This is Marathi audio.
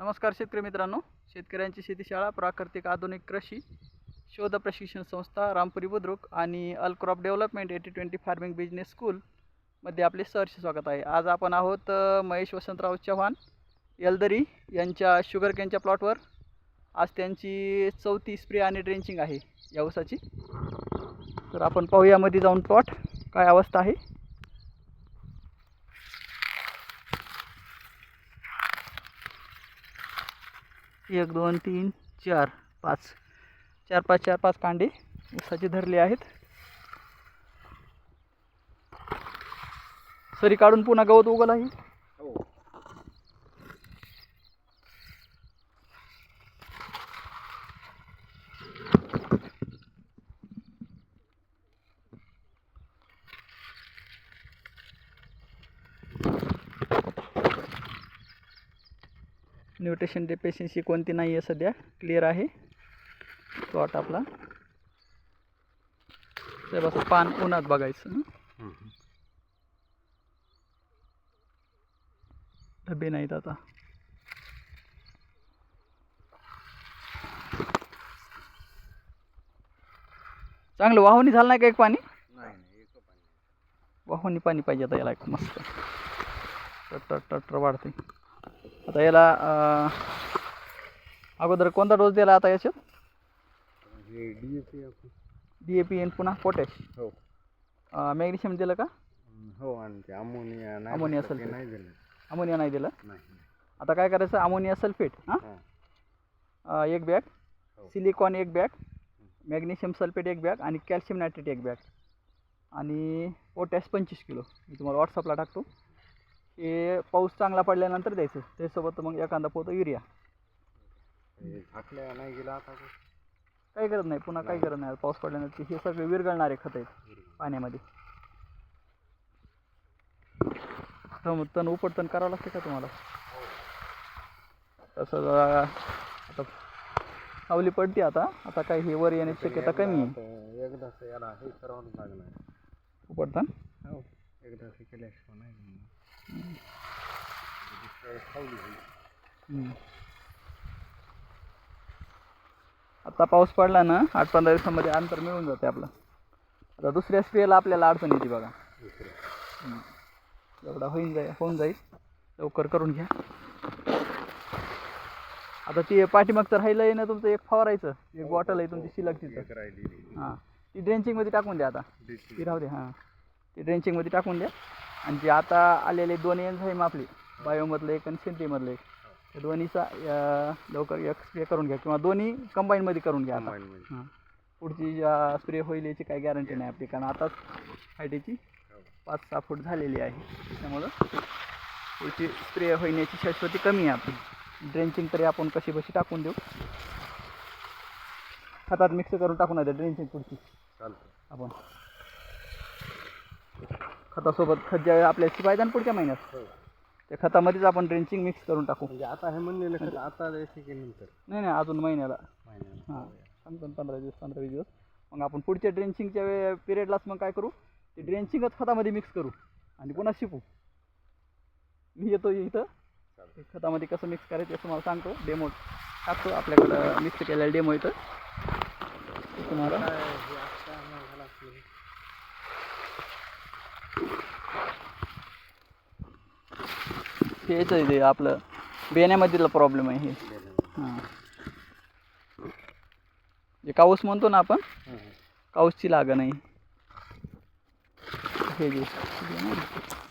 नमस्कार शेतकरी मित्रांनो. शेतकऱ्यांची शेतीशाळा प्राकृतिक आधुनिक कृषी शोध प्रशिक्षण संस्था रामपुरी बुद्रुक आणि al crop development eighty twenty farming business स्कूलमध्ये आपले सहर्ष स्वागत आहे. आज आपण आहोत महेश वसंतराव चव्हाण यलदरी यांच्या शुगर कॅनच्या प्लॉटवर आज त्यांची चौथी स्प्रे आणि ड्रेंचिंग आहे या ऊसाची. तर आपण पाहूया मध्ये जाऊन प्लॉट काय अवस्था आहे? एक दोन तीन चार पाच. चार पाच चार पाच कांडे ऊसाचे धरले आहेत. सरी काढून पुन्हा गवत उगल आहे. न्यूट्रिशन डेफिशियन्सी कोणती नाही आहे सध्या. क्लिअर आहे. प्लॉट आपला. ते बस पान उन्हात बघायचं. हं. डबे नाहीत आता. चांगलं वाहुनी झालं नाही का एक पाणी? वाहुनी पाणी पाहिजे आता याला एक मस्त. टटर टटर वाढते. आता याला अगोदर कोणता डोस दिला आता याच्यात? डी ए पी एन पुन्हा पोटॅश हो. मॅग्नेशियम दिलं का? हो आणि अमोनिया नाही अमोनिया सल्फेट. नाही दिलं. अमोनिया नाही दिलं? आता काय करायचं? अमोनिया सल्फेट हां? हा. एक बॅग हो. सिलिकॉन एक बॅग मॅग्नेशियम सल्फेट एक बॅग आणि कॅल्शियम नायट्रेट एक बॅग आणि पोटॅश पंचवीस किलो. मी तुम्हाला व्हॉट्सअपला टाकतो. हे पाऊस चांगला पडल्यानंतर द्यायचं. त्याच्यासोबत मग एखादा पोतं युरिया. झाकल्या नाही गेला आता ते. काही करत नाही. पुन्हा काही करत नाही. पाऊस पडल्यानंतर हे सगळे विरघळणारे खत आहेत पाण्यामध्ये. तण तण उपटतण करावं लागते का तुम्हाला? तसं जरा आता सावली पडते आता. आता काही हे वर येण्याची शक्यता कमी आहे. आता एकदाच याला हे करावं लागणार. उपटतण? हो केल्याशिवाय नाही. आता पाऊस पडला ना आठ पंधरा दिवसामध्ये अंतर मिळून जाते आपलं. आता दुसऱ्या स्प्रेला आपल्याला अडचण येते बघा. एवढा होईन जाईल होऊन जाईल. लवकर करून घ्या. आता ते पाठीमागचं राहिलं आहे ना तुमचं एक फवारायचं. एक बॉटल आहे तुमची शिल्लक तिथं. हां. ती ड्रेंचिंगमध्ये टाकून द्या आता. ती राहू दे हां. ती ड्रेंचिंगमध्ये टाकून द्या. आणि जे आता आलेले दोन एन्झाईम आपले बायोमधलं एक आणि सेंट्रीमधलं एक. दोन्हीचा अं, लवकर एक स्प्रे करून घ्या किंवा दोन्ही कंबाईनमध्ये करून घ्या आता. Combine मध्ये. हां. पुढची स्प्रे होईल याची काही गॅरंटी नाही आपली कारण आताच हायटीची. पाच सहा फूट झालेली आहे. त्यामुळं पुढची स्प्रे होण्याची शाश्वती कमी आहे आपली. ड्रेंचिंग तरी आपण कशी बशी टाकून देऊ. खतात मिक्स करून टाकून द्या ड्रेंचिंग पुढची. चालतं आपण खतासोबत खत ज्या आपल्याला पाहिजे ना पुढच्या महिन्यात. हो. त्या खतामध्येच आपण ड्रेंचिंग मिक्स करून टाकू. म्हणजे आता हे म्हणलेलं आता द्यायचं की नंतर. नाही नाही अजून महिन्याला. महिन्याला. हां. सांगतो ना पंधरा दिवस पंधरा वीस दिवस. मग आपण पुढच्या ड्रेंचिंगच्या वे पिरियडलाच मग काय करू? ते ड्रेंचिंगच खतामध्ये मिक्स करू आणि पुन्हा शिपू. मी येतो इथं. खतामध्ये कसं मिक्स करायचं असं मला सांगतो. डेमो टाकतो. आपल्याकडं मिक्स केलेलं डेमो इथं. तुम्हाला काय हे आता नाही झालं असलं. हेच आहे ते आपलं. बेण्यामधील प्रॉब्लेम आहे हे. हां. जे काऊस म्हणतो ना आपण काऊसची लागण आहे. हे जे